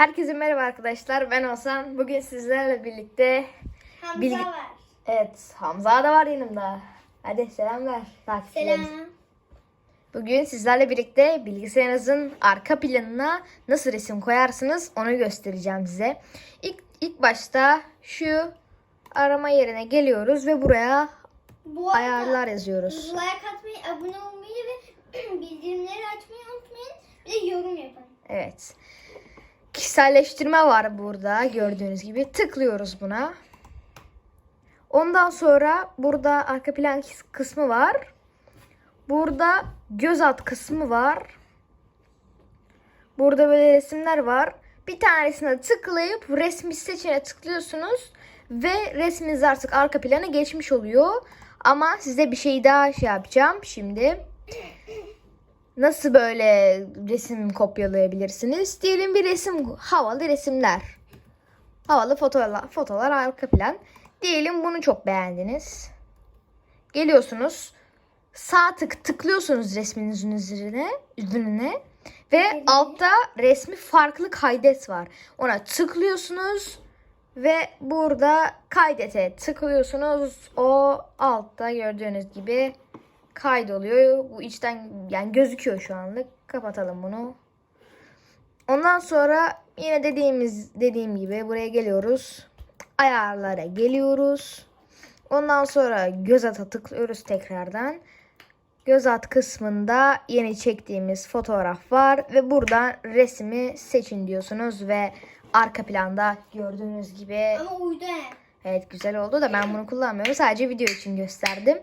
Herkese merhaba arkadaşlar. Ben Oğuzhan. Bugün sizlerle birlikte Hamza Bilgi- var. evet Hamza da var yanımda. Hadi selam ver takipçilerimize. Selam. Bugün sizlerle birlikte bilgisayarınızın arka planına nasıl resim koyarsınız onu göstereceğim size. İlk, ilk başta şu arama yerine geliyoruz ve buraya Bu ayarlar yazıyoruz. like atmayı, abone olmayı ve bildirimleri açmayı unutmayın. Bir de yorum yapın. Evet. Kişiselleştirme var burada gördüğünüz gibi. Tıklıyoruz buna. Ondan sonra burada arka plan kıs- kısmı var. Burada göz alt kısmı var. Burada böyle resimler var. Bir tanesine tıklayıp resmi seçeneğe tıklıyorsunuz ve resminiz artık arka plana geçmiş oluyor. Ama size bir şey daha şey yapacağım şimdi. Nasıl böyle resim kopyalayabilirsiniz? Diyelim bir resim, havalı resimler. Havalı fotolar, fotolar arka plan. Diyelim bunu çok beğendiniz. Geliyorsunuz. Sağ tık tıklıyorsunuz resminizin üzerine, üzerine ve altta resmi farklı kaydet var. Ona tıklıyorsunuz ve burada kaydete tıklıyorsunuz. O altta gördüğünüz gibi kaydoluyor. Bu içten yani gözüküyor şu anlık. Kapatalım bunu. Ondan sonra yine dediğimiz dediğim gibi buraya geliyoruz. Ayarlara geliyoruz. Ondan sonra göz ata tıklıyoruz tekrardan. Göz at kısmında yeni çektiğimiz fotoğraf var ve buradan resmi seçin diyorsunuz ve arka planda gördüğünüz gibi Ama uydu. Evet güzel oldu da ben bunu kullanmıyorum. Sadece video için gösterdim.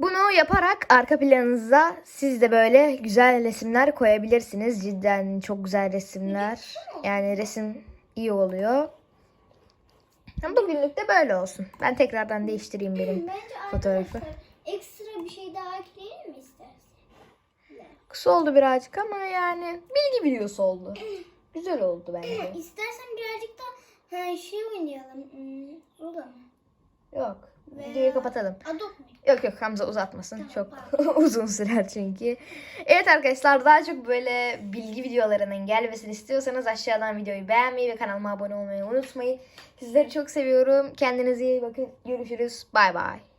Bunu yaparak arka planınıza siz de böyle güzel resimler koyabilirsiniz. Cidden çok güzel resimler. Yani resim iyi oluyor. Bugünlük de böyle olsun. Ben tekrardan değiştireyim benim fotoğrafı. ekstra bir şey daha ekleyelim mi istersen? Kısa oldu birazcık ama yani bilgi videosu oldu. Güzel oldu bence. İstersen birazcık da şey oynayalım. Hmm, Zola mı? Yok. Videoyu kapatalım. Mu? Yok yok Hamza uzatmasın. Tamam, Çok uzun sürer çünkü. Evet arkadaşlar daha çok böyle bilgi videolarının gelmesini istiyorsanız aşağıdan videoyu beğenmeyi ve kanalıma abone olmayı unutmayın. Sizleri çok seviyorum. Kendinize iyi bakın. Görüşürüz. Bay bay.